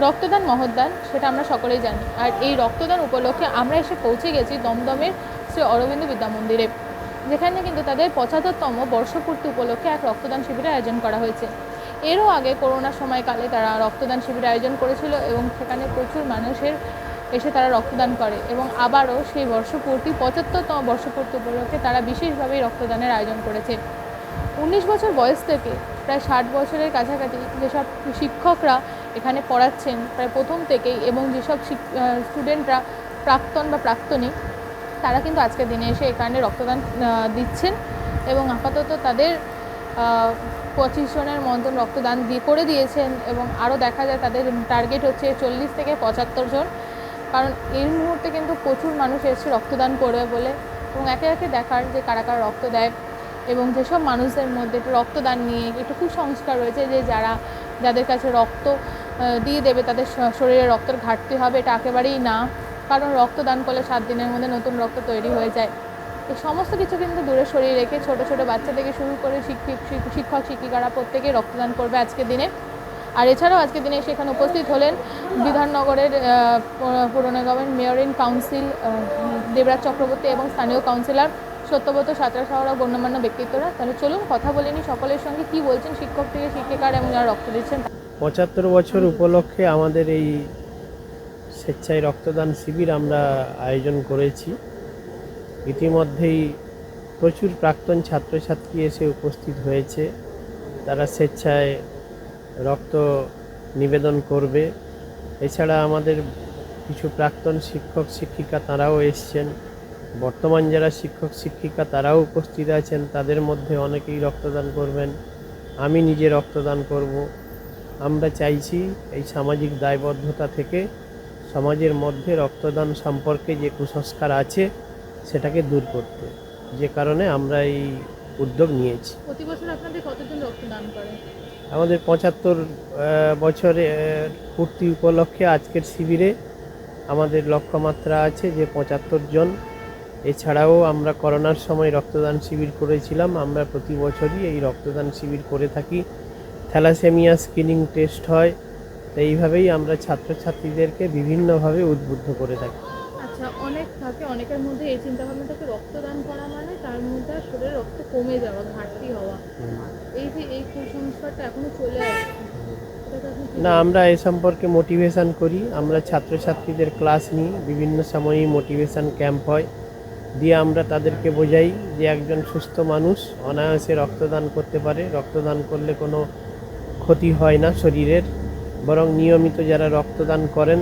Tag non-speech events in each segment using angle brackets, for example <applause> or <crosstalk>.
রক্তদান মহদান সেটা আমরা সকলেই জানি। আর এই রক্তদান উপলক্ষে আমরা এসে পৌঁছে গেছি দমদমের শ্রী অরবিন্দ বিদ্যা মন্দিরে, যেখানে কিন্তু তাদের পঁচাত্তরতম বর্ষপূর্তি উপলক্ষে এক রক্তদান শিবিরের আয়োজন করা হয়েছে। এরও আগে করোনার সময়কালে তারা রক্তদান শিবির আয়োজন করেছিল এবং সেখানে প্রচুর মানুষের এসে তারা রক্তদান করে এবং আবারও সেই বর্ষপূর্তি, পঁচাত্তরতম বর্ষপূর্তি উপলক্ষে তারা বিশেষভাবে এই রক্তদানের আয়োজন করেছে। উনিশ বছর বয়স থেকে প্রায় ষাট বছরের কাছাকাছি যেসব শিক্ষকরা এখানে পড়াচ্ছেন প্রায় প্রথম থেকেই এবং যেসব স্টুডেন্টরা প্রাক্তন বা প্রাক্তনী, তারা কিন্তু আজকের দিনে এসে এখানে রক্তদান দিচ্ছেন এবং আপাতত তাদের পঁচিশ জনের মতন রক্তদান দিয়ে, করে দিয়েছেন এবং আরও দেখা যায় তাদের টার্গেট হচ্ছে চল্লিশ থেকে পঁচাত্তর জন। কারণ এই মুহূর্তে কিন্তু প্রচুর মানুষ এসে রক্তদান করবে বলে এবং একে একে দেখার যে কারা কারা রক্ত দেয় এবং যেসব মানুষদের মধ্যে একটু রক্তদান নিয়ে একটু কুসংস্কার রয়েছে যে যারা, যাদের কাছে রক্ত দিয়ে দেবে, তাদের শরীরে রক্তের ঘাটতি হবে, এটা একেবারেই না। কারণ রক্তদান করলে সাত দিনের মধ্যে নতুন রক্ত তৈরি হয়ে যায়। এই সমস্ত কিছু কিন্তু দূরে সরিয়ে রেখে ছোট ছোট বাচ্চা থেকে শুরু করে শিক্ষক শিক্ষক, শিক্ষিকারা প্রত্যেকেই রক্তদান করবে আজকের দিনে। আর এছাড়াও আজকের দিনে সেখানে উপস্থিত হলেন বিধাননগরের পুর- mayor in council Debraj Chakraborty এবং স্থানীয় কাউন্সিলর সত্যব্রত সাঁতরা শহর গণ্যমান্য ব্যক্তিত্বরা। তাহলে চলুন কথা বলে নিই সকলের সঙ্গে কি বলছেন শিক্ষক থেকে শিক্ষিকারা এবং যারা রক্ত দিচ্ছেন। পঁচাত্তর বছর উপলক্ষে আমাদের এই স্বেচ্ছায় রক্তদান শিবির আমরা আয়োজন করেছি। ইতিমধ্যেই প্রচুর প্রাক্তন ছাত্রছাত্রী এসে উপস্থিত হয়েছে। তারা স্বেচ্ছায় রক্ত নিবেদন করবে। এছাড়া আমাদের কিছু প্রাক্তন শিক্ষক, শিক্ষিকা তারাও এসছেন। বর্তমান যারা শিক্ষক, শিক্ষিকা তারাও উপস্থিত আছেন। তাদের মধ্যে অনেকেই রক্তদান করবেন। আমি নিজে রক্তদান করব। আমরা চাইছি এই সামাজিক দায়বদ্ধতা থেকে সমাজের মধ্যে রক্তদান সম্পর্কে যে কুসংস্কার আছে সেটাকে দূর করতে। যে কারণে আমরা এই উদ্যোগ নিয়েছি। প্রতি বছর আপনাদের কতজন রক্তদান করেন আমাদের পঁচাত্তর বছরে পূর্তি উপলক্ষে আজকের শিবিরে আমাদের লক্ষ্যমাত্রা আছে যে পঁচাত্তর জন। এছাড়াও আমরা করোনার সময় রক্তদান শিবির করেছিলাম। আমরা প্রতি বছরই এই রক্তদান শিবির করে থাকি। থ্যালাসেমিয়া স্ক্রিনিং টেস্ট হয়। তো এইভাবেই আমরা ছাত্রছাত্রীদেরকে বিভিন্নভাবে উদ্বুদ্ধ করে থাকি। আচ্ছা অনেক থাকে অনেকের মধ্যে এই থাকে রক্তদান করা মানে তার মধ্যে শরীরে রক্ত কমে যাওয়া ঘাটতি হওয়া। এই যে এই কুসংস্কারটা এখনও চলে আসছে না আমরা এ সম্পর্কে মোটিভেশন করি। আমরা ছাত্রছাত্রীদের ক্লাস নিই বিভিন্ন সময়ই মোটিভেশন ক্যাম্প হয়। দিয়ে আমরা তাদেরকে বোঝাই যে একজন সুস্থ মানুষ অনায়াসে রক্তদান করতে পারে। রক্তদান করলে কোনো ক্ষতি হয় না শরীরের বরং নিয়মিত যারা রক্তদান করেন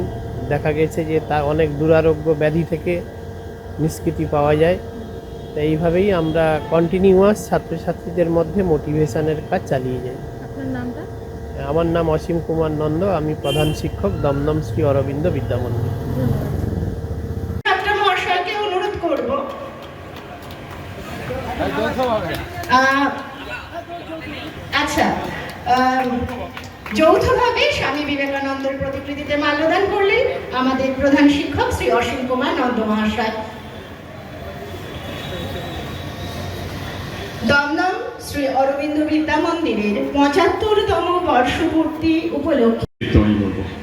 দেখা গেছে যে তা অনেক দুরারোগ্য ব্যাধি থেকে নিষ্কৃতি পাওয়া যায়। তো এইভাবেই আমরা কন্টিনিউয়াস ছাত্রছাত্রীদের মধ্যে মোটিভেশনের কাজ চালিয়ে যাই। আমার নাম অসীম কুমার নন্দ আমি প্রধান শিক্ষক দমদম শ্রী অরবিন্দ বিদ্যামন্দির ধন্যবাদ ছাত্র মহাশয়কে অনুরোধ করব আহ, আচ্ছা আম, যৌথভাবে স্বামী বিবেকানন্দের প্রতিকৃতিতে মাল্যদান করলেন আমাদের প্রধান শিক্ষক শ্রী অসীম কুমার নন্দ মহাশয়। দমদম শ্রী অরবিন্দ বিদ্যা মন্দিরের পঁচাত্তরতম বর্ষপূর্তি উপলক্ষে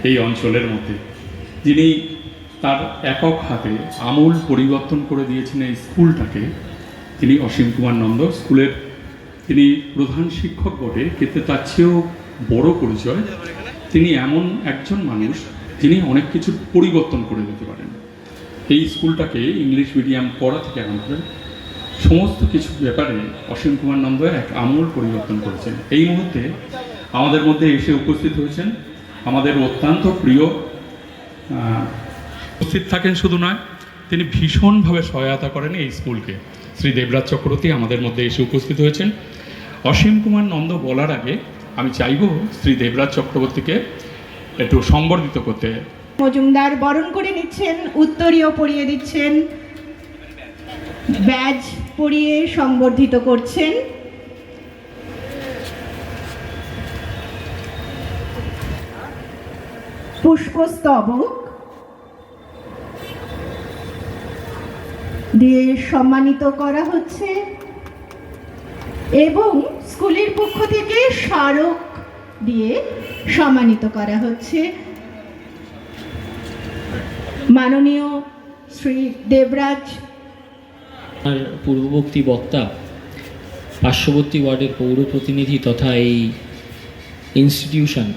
এই অঞ্চলের মধ্যে যিনি তার একক হাতে আমূল পরিবর্তন করে দিয়েছেন এই স্কুলটাকে, তিনি অসীম কুমার নন্দ স্কুলের তিনি প্রধান শিক্ষক বটে, কিন্তু তার চেয়েও বড় পরিচয় তিনি এমন একজন মানুষ যিনি অনেক কিছু পরিবর্তন করে দিতে পারেন। এই স্কুলটাকে ইংলিশ মিডিয়াম পড়া থেকে আরম্ভ করে সমস্ত কিছু ব্যাপারে অসীম কুমার নন্দ এক আমূল পরিবর্তন করেছেন। এই মুহূর্তে আমাদের মধ্যে এসে উপস্থিত হয়েছেন আমাদের অত্যন্ত প্রিয় উপস্থিত থাকেন শুধু নয়, তিনি ভীষণভাবে সহায়তা করেন এই স্কুলকে। শ্রী দেবরাজ চক্রবর্তী আমাদের মধ্যে এসে উপস্থিত হয়েছেন। অসীম কুমার নন্দ বলার আগে আমি চাইব শ্রী দেবরাজ চক্রবর্তীকে একটু সম্বর্ধিত করতে। মজুমদার বরণ করে নিচ্ছেন, উত্তরীয় পরিয়ে দিচ্ছেন, ব্যাজ পরিয়ে সংবর্ধিত করছেন। পুষ্পস্তবক দিয়ে সম্মানিত করা হচ্ছে এবং স্কুলের পক্ষ থেকে স্মারক দিয়ে সম্মানিত করা হচ্ছে। মাননীয় শ্রী দেবরাজ। পূর্ববর্তী বক্তা, পার্শ্ববর্তী ওয়ার্ডের পৌর প্রতিনিধি তথা এই ইনস্টিটিউশন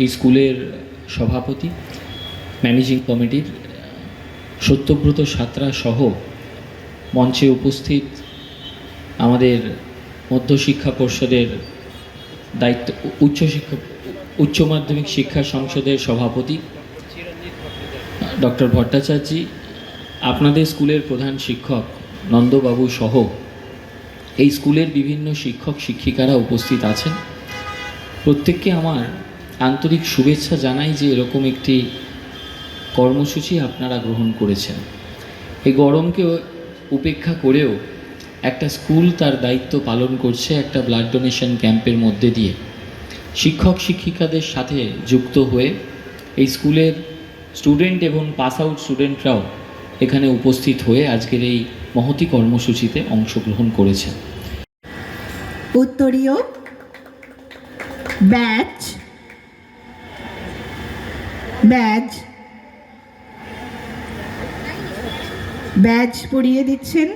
এই স্কুলের সভাপতি ম্যানেজিং কমিটির সত্যব্রত সাঁতরা সহ মঞ্চে উপস্থিত আমাদের মধ্যশিক্ষা পর্ষদের দায়িত্ব উচ্চশিক্ষা উচ্চ মাধ্যমিক শিক্ষা সংসদের সভাপতি ডক্টর ভট্টাচার্যী, আপনাদের স্কুলের প্রধান শিক্ষক নন্দবাবু সহ এই স্কুলের বিভিন্ন শিক্ষক শিক্ষিকারা উপস্থিত আছেন। প্রত্যেককে আমার আন্তরিক শুভেচ্ছা জানাই যে এরকম একটি কর্মসূচি আপনারা গ্রহণ করেছেন। এই গরমকে উপেক্ষা করেও একটা স্কুল তার দায়িত্ব পালন করছে একটা ব্লাড ডোনেশন ক্যাম্পের মধ্যে দিয়ে। শিক্ষক শিক্ষিকাদের সাথে যুক্ত হয়ে এই স্কুলের স্টুডেন্ট এবং পাস আউট স্টুডেন্টরাও এখানে উপস্থিত হয়ে আজকের এই মহতি কর্মসূচিতে অংশগ্রহণ করেছে। উত্তরীয় ব্যাচ ব্যাজ ব্যাজ পরিয়ে দিচ্ছেন।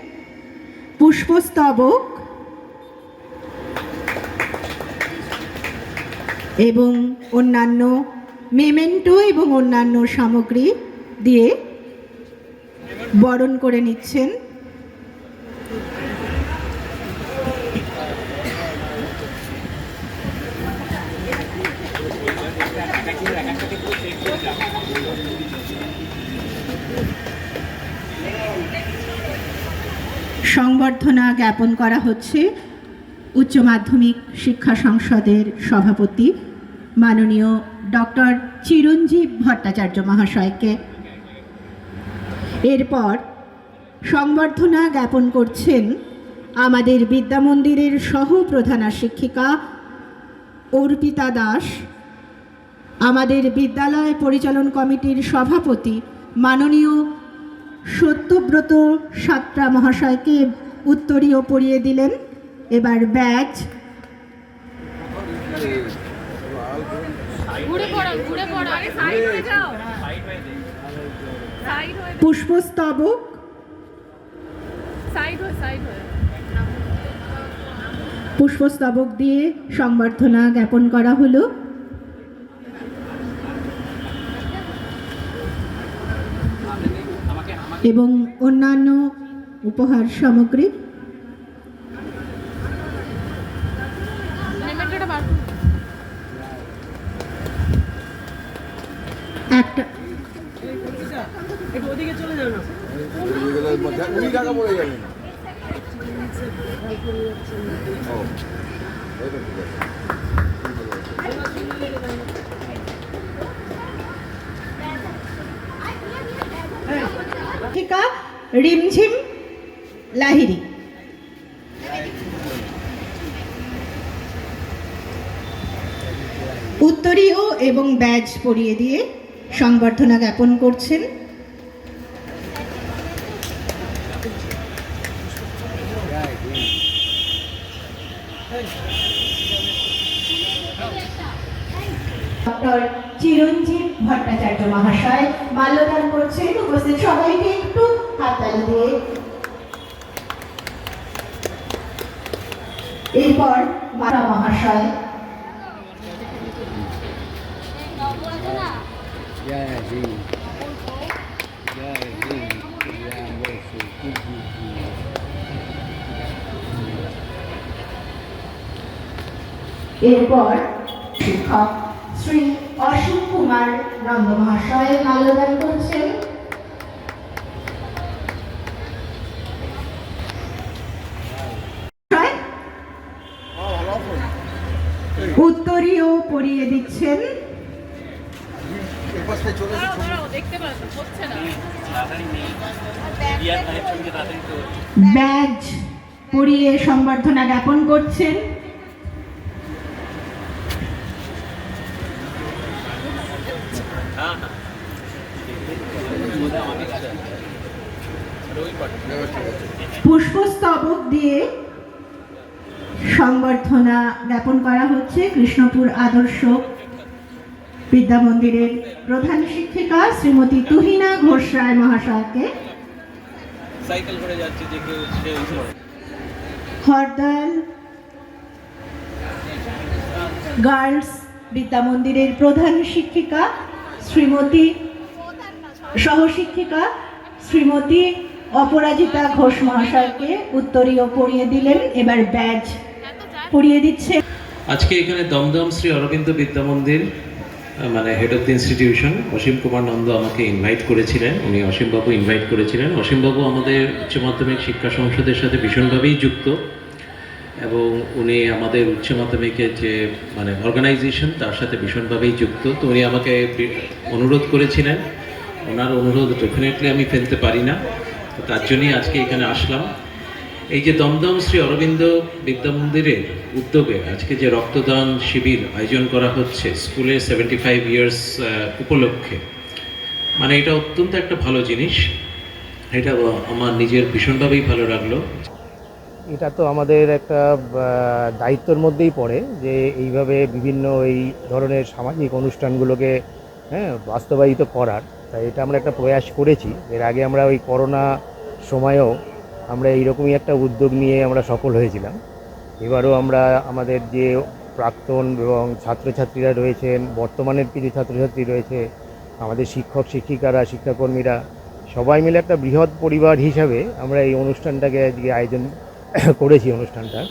পুষ্পস্তবক এবং অন্যান্য মেমেন্টো এবং অন্যান্য সামগ্রী দিয়ে বরণ করে নিচ্ছেন। সংবর্ধনা জ্ঞাপন করা হচ্ছে উচ্চ মাধ্যমিক শিক্ষা সংসদের সভাপতি মাননীয় ডক্টর চিরঞ্জীব ভট্টাচার্য মহাশয়কে। এরপর সংবর্ধনা জ্ঞাপন করছেন আমাদের বিদ্যামন্দিরের সহ প্রধানা শিক্ষিকা অর্পিতা দাস, আমাদের বিদ্যালয় পরিচালন কমিটির সভাপতি মাননীয় সত্যব্রত সাতরা মহাশয়কে উত্তরীয় পরিয়ে দিলেন। এবার ব্যাচ পুষ্পস্তবক। পুষ্পস্তবক দিয়ে সংবর্ধনা জ্ঞাপন করা হলো। এবং অন্যান্য উপহার সামগ্রী। একটা টাকা পড়ে যাবেন শিক্ষিকা রিমঝিম লাহিরি উত্তরীয় এবং ব্যাজ পরিয়ে দিয়ে সংবর্ধনা জ্ঞাপন করছেন। ডক্টর চিরঞ্জীব ভট্টাচার্য মহাশয় মাল্যদান করছেন। উপস্থিত সবাইকে একটু এরপর মহাশয়। এরপর শিক্ষক শ্রী অশোক কুমার নন্দ মহাশয় মাল্যদান করছেন উত্তরীয় পরিয়ে দিচ্ছেন এপাশটায় চলে এসে ছবি দাঁড়াও দেখতে পাচ্ছ হচ্ছে দিচ্ছেন ব্যাজ পরিয়ে সংবর্ধনা জ্ঞাপন করছেন। পুষ্পস্তবক দিয়ে সংবর্ধনা জ্ঞাপন করা হচ্ছে কৃষ্ণপুর আদর্শ বিদ্যা মন্দিরের প্রধান শিক্ষিকা শ্রীমতী তুহিনা ঘোষ রায় মহাশয়কে। হরদল গার্লস বিদ্যা মন্দিরের প্রধান শিক্ষিকা শ্রীমতী সহশিক্ষিকা শ্রীমতী অপরাজিতা ঘোষ মহাশয়কে উত্তরীয় পড়িয়ে দিলেন। এবার ব্যাজ পড়িয়ে দিচ্ছে। আজকে এখানে দমদম শ্রী অরবিন্দ বিদ্যা মন্দির মানে head of the institution Asim Kumar Nanda আমাকে ইনভাইট করেছিলেন। উনি অসীমবাবু ইনভাইট করেছিলেন। অসীমবাবু আমাদের উচ্চ মাধ্যমিক শিক্ষা সংসদের সাথে ভীষণভাবেই যুক্ত এবং উনি আমাদের উচ্চ মাধ্যমিকের যে মানে অর্গানাইজেশন তার সাথে ভীষণভাবেই যুক্ত। তো উনি আমাকে অনুরোধ করেছিলেন। ওনার অনুরোধ ডেফিনেটলি আমি ফেলতে পারি না। তার জন্যই আজকে এখানে আসলাম। এই যে দমদম শ্রী অরবিন্দ বিদ্যা মন্দিরের উদ্যোগে আজকে যে রক্তদান শিবির আয়োজন করা হচ্ছে স্কুলে সেভেন্টি ফাইভ ইয়ার্স উপলক্ষে মানে এটা অত্যন্ত একটা ভালো জিনিস। এটা আমার নিজের ভীষণভাবেই ভালো লাগল। এটা তো আমাদের একটা দায়িত্বের মধ্যেই পড়ে যে এইভাবে বিভিন্ন এই ধরনের সামাজিক অনুষ্ঠানগুলোকে হ্যাঁ বাস্তবায়িত করার। তাই এটা আমরা একটা প্রয়াস করেছি। এর আগে আমরা ওই করোনা সময়েও আমরা এইরকমই একটা উদ্যোগ নিয়ে আমরা সফল হয়েছিলাম। এবারও আমরা আমাদের যে প্রাক্তন এবং ছাত্রছাত্রীরা রয়েছেন, বর্তমানের কিছু ছাত্রছাত্রী রয়েছে, আমাদের শিক্ষক, শিক্ষিকারা, শিক্ষাকর্মীরা, সবাই মিলে একটা বৃহৎ পরিবার হিসাবে আমরা এই অনুষ্ঠানটাকে আজকে আয়োজন <coughs> করেছি অনুষ্ঠানটা।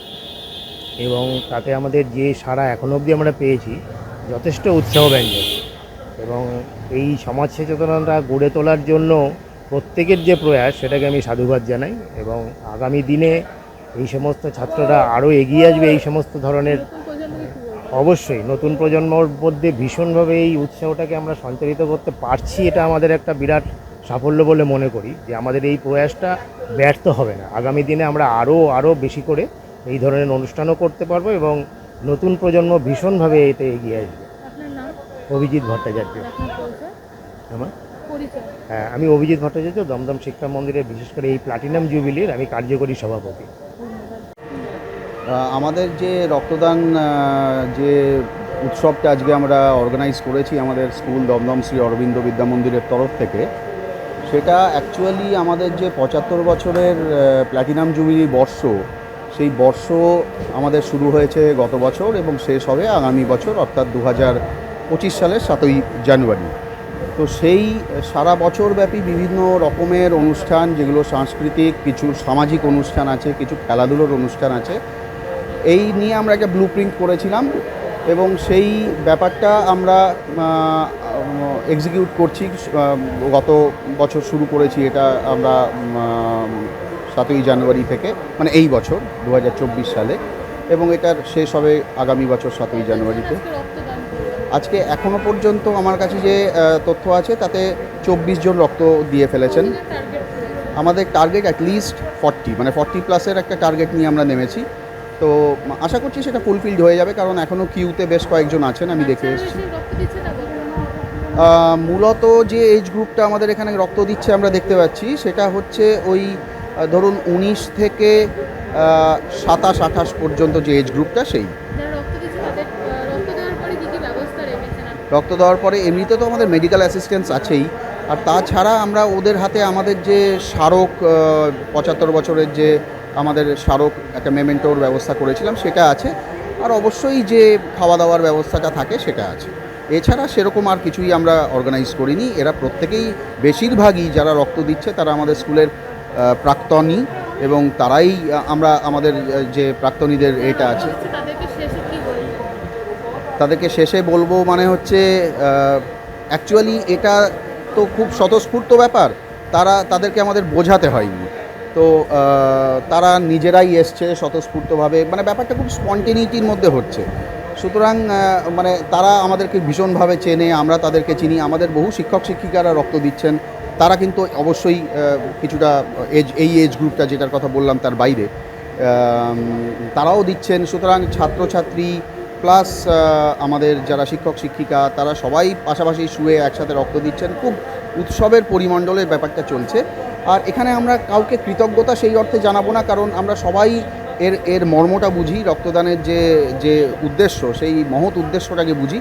এবং তাতে আমাদের যে সারা এখন অবধি আমরা পেয়েছি, যথেষ্ট উৎসাহব্যঞ্জক। এবং এই সমাজ সচেতনতা গড়ে তোলার জন্য প্রত্যেকের যে প্রয়াস সেটাকে আমি সাধুবাদ জানাই এবং আগামী দিনে এই সমস্ত ছাত্ররা আরও এগিয়ে আসবে এই সমস্ত ধরনের। অবশ্যই নতুন প্রজন্মর মধ্যে ভীষণভাবে এই উৎসাহটাকে আমরা সঞ্চারিত করতে পারছি এটা আমাদের একটা বিরাট সাফল্য বলে মনে করি যে আমাদের এই প্রয়াসটা ব্যর্থ হবে না। আগামী দিনে আমরা আরও আরও বেশি করে এই ধরনের অনুষ্ঠানও করতে পারব এবং নতুন প্রজন্ম ভীষণভাবে এতে এগিয়ে আসবে। অভিজিৎ ভট্টাচার্য। আমার? হ্যাঁ আমি অভিজিৎ ভট্টাচার্য দমদম শিক্ষা মন্দিরের বিশেষ করে এই প্লাটিনাম জুবিলির আমি কার্যকরী সভাপতি। আমাদের যে রক্তদান যে উৎসবটা আজকে আমরা অর্গানাইজ করেছি আমাদের স্কুল দমদম শ্রী অরবিন্দ বিদ্যা মন্দিরের তরফ থেকে সেটা অ্যাকচুয়ালি আমাদের যে পঁচাত্তর বছরের প্ল্যাটিনাম জুবিলি বর্ষ সেই বর্ষ আমাদের শুরু হয়েছে গত বছর এবং শেষ হবে আগামী বছর অর্থাৎ দু হাজার পঁচিশ সালের সাতই জানুয়ারি। তো সেই সারা বছর ব্যাপী বিভিন্ন রকমের অনুষ্ঠান, যেগুলো সাংস্কৃতিক, কিছু সামাজিক অনুষ্ঠান আছে, কিছু খেলাধুলোর অনুষ্ঠান আছে, এই নিয়ে আমরা একটা ব্লু প্রিন্ট করেছিলাম এবং সেই ব্যাপারটা আমরা এক্সিকিউট করছি গত বছর শুরু করেছি এটা আমরা সাতই জানুয়ারি থেকে মানে এই বছর, দু হাজার চব্বিশ সালে এবং এটার শেষ হবে আগামী বছর সাতই জানুয়ারিতে। আজকে এখনও পর্যন্ত আমার কাছে যে তথ্য আছে তাতে চব্বিশ জন রক্ত দিয়ে ফেলেছেন। আমাদের টার্গেট অ্যাটলিস্ট ফর্টি মানে ফর্টি প্লাসের একটা টার্গেট নিয়ে আমরা নেমেছি। তো আশা করছি সেটা ফুলফিলড হয়ে যাবে কারণ এখনও কিউতে বেশ কয়েকজন আছেন আমি দেখে এসেছি। মূলত যে এজ গ্রুপটা আমাদের এখানে রক্ত দিচ্ছে আমরা দেখতে পাচ্ছি সেটা হচ্ছে ওই ধরুন উনিশ থেকে সাতাশ আঠাশ পর্যন্ত যে এজ গ্রুপটা সেই। রক্ত দেওয়ার পরে এমনিতে তো আমাদের মেডিকেল অ্যাসিস্ট্যান্স আছেই। আর তাছাড়া আমরা ওদের হাতে আমাদের যে স্মারক পঁচাত্তর বছরের যে আমাদের স্মারক একটা মেমেন্টোর ব্যবস্থা করেছিলাম, সেটা আছে। আর অবশ্যই যে খাওয়া দাওয়ার ব্যবস্থাটা থাকে, সেটা আছে। এছাড়া সেরকম আর কিছুই আমরা অর্গানাইজ করিনি। এরা প্রত্যেকেই বেশিরভাগই যারা রক্ত দিচ্ছে, তারা আমাদের স্কুলের প্রাক্তনী এবং তারাই আমরা আমাদের যে প্রাক্তনীদের এটা আছে। তাদেরকে শেষে বলব মানে হচ্ছে অ্যাকচুয়ালি এটা তো খুব স্বতঃস্ফূর্ত ব্যাপার। তারা, তাদেরকে আমাদের বোঝাতে হয়নি। তো তারা নিজেরাই এসছে স্বতঃস্ফূর্তভাবে। মানে ব্যাপারটা খুব স্পন্টেনিটির মধ্যে হচ্ছে। সুতরাং মানে তারা আমাদেরকে ভীষণভাবে চেনে, আমরা তাদেরকে চিনি। আমাদের বহু শিক্ষক শিক্ষিকারা রক্ত দিচ্ছেন। তারা কিন্তু অবশ্যই কিছুটা এজ এই এজ গ্রুপটা যেটার কথা বললাম তার বাইরে তারাও দিচ্ছেন। সুতরাং ছাত্রছাত্রী প্লাস আমাদের যারা শিক্ষক, শিক্ষিকা, তারা সবাই পাশাপাশি শুয়ে একসাথে রক্ত দিচ্ছেন। খুব উৎসবের পরিমণ্ডলের ব্যাপারটা চলছে। আর এখানে আমরা কাউকে কৃতজ্ঞতা সেই অর্থে জানাব না, কারণ আমরা সবাই এর এর মর্মটা বুঝি, রক্তদানের যে যে উদ্দেশ্য, সেই মহৎ উদ্দেশ্যটাকে বুঝি।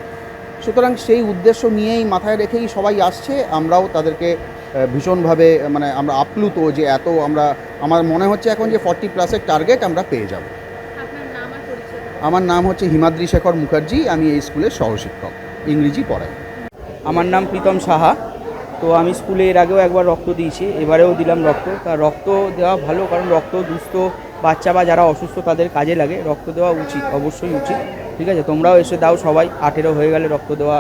সুতরাং সেই উদ্দেশ্য নিয়েই মাথায় রেখেই সবাই আসছে। আমরাও তাদেরকে ভীষণভাবে মানে আমরা আপ্লুত যে এত আমরা, আমার মনে হচ্ছে এখন যে ফর্টি প্লাসের টার্গেট আমরা পেয়ে যাব আপনার নাম আর পরিচয় আমার নাম হচ্ছে হিমাদ্রি শেখর মুখার্জি আমি এই স্কুলের সহশিক্ষক ইংরেজি পড়াই। আমার নাম প্রীতম সাহা। তো আমি স্কুলে এর আগেও একবার রক্ত দিয়েছি এবারেও দিলাম রক্ত। তা রক্ত দেওয়া ভালো কারণ রক্ত দুস্থ বাচ্চা বা যারা অসুস্থ তাদের কাজে লাগে। রক্ত দেওয়া উচিত অবশ্যই উচিত। ঠিক আছে? তোমরাও এসে দাও সবাই আঠেরো হয়ে গেলে রক্ত দেওয়া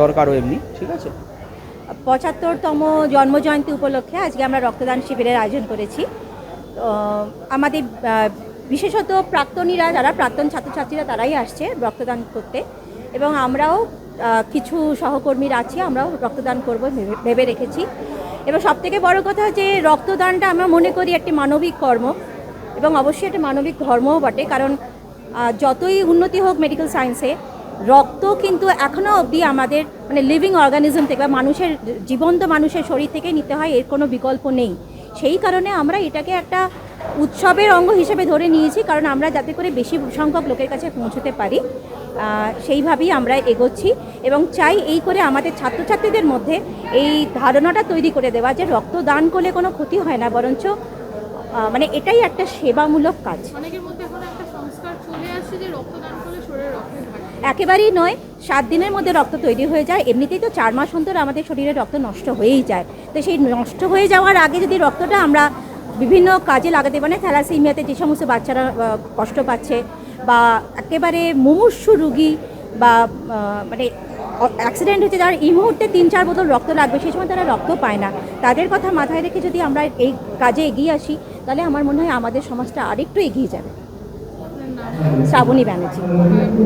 দরকারও এমনি ঠিক আছে? পঁচাত্তরতম জন্মজয়ন্তী উপলক্ষে আজকে আমরা রক্তদান শিবিরের আয়োজন করেছি। তো আমাদের বিশেষত প্রাক্তনীরা, যারা প্রাক্তন ছাত্রছাত্রীরা, তারাই আসছে রক্তদান করতে। এবং আমরাও কিছু সহকর্মীরা আছি, আমরাও রক্তদান করব ভেবে- রেখেছি। এবং সবথেকে বড় কথা যে, রক্তদানটা আমরা মনে করি একটি মানবিক কর্ম। এবং অবশ্যই একটা মানবিক ধর্মও বটে, কারণ যতই উন্নতি হোক মেডিকেল সায়েন্সে, রক্ত কিন্তু এখনও অবধি আমাদের মানে লিভিং অর্গানিজম থেকে বা মানুষের, জীবন্ত মানুষের শরীর থেকে নিতে হয়, এর কোনো বিকল্প নেই। সেই কারণে আমরা এটাকে একটা উৎসবের অঙ্গ হিসেবে ধরে নিয়েছি কারণ আমরা যাতে করে বেশি সংখ্যক লোকের কাছে পৌঁছতে পারি সেইভাবেই আমরা এগোচ্ছি এবং চাই এই করে আমাদের ছাত্রছাত্রীদের মধ্যে এই ধারণাটা তৈরি করে দেওয়া যে রক্তদান করলে কোনো ক্ষতি হয় না বরঞ্চ মানে এটাই একটা সেবামূলক কাজ। অনেকের মধ্যে এখন একটা সংস্কার চলে আসছে যে রক্তদান করলে শরীরে রক্তের ঘাটতি একেবারেই নয় সাত দিনের মধ্যে রক্ত তৈরি হয়ে যায় এমনিতেই তো চার মাস অন্তর আমাদের শরীরে রক্ত নষ্ট হয়েই যায়। তো সেই নষ্ট হয়ে যাওয়ার আগে যদি রক্তটা আমরা বিভিন্ন কাজে লাগাতে পারি। থ্যালাসিমিয়াতে যে সমস্ত বাচ্চারা কষ্ট পাচ্ছে বা একেবারে মুমূর্ষু রুগী বা মানে অ্যাক্সিডেন্ট হচ্ছে যারা এই মুহূর্তে তিন চার বোতল রক্ত লাগবে সেই সময় তারা রক্ত পায় না। তাদের কথা মাথায় রেখে যদি আমরা এই কাজে এগিয়ে আসি, তাহলে আমার মনে হয় আমাদের সমাজটা আরেকটু এগিয়ে যাবে। শ্রাবণী ব্যানার্জি।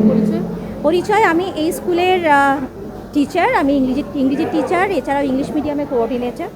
পরিচয় পরিচয় আমি এই স্কুলের টিচার আমি ইংরেজি ইংরেজি টিচার এছাড়াও ইংলিশ মিডিয়ামে কোঅর্ডিনেটর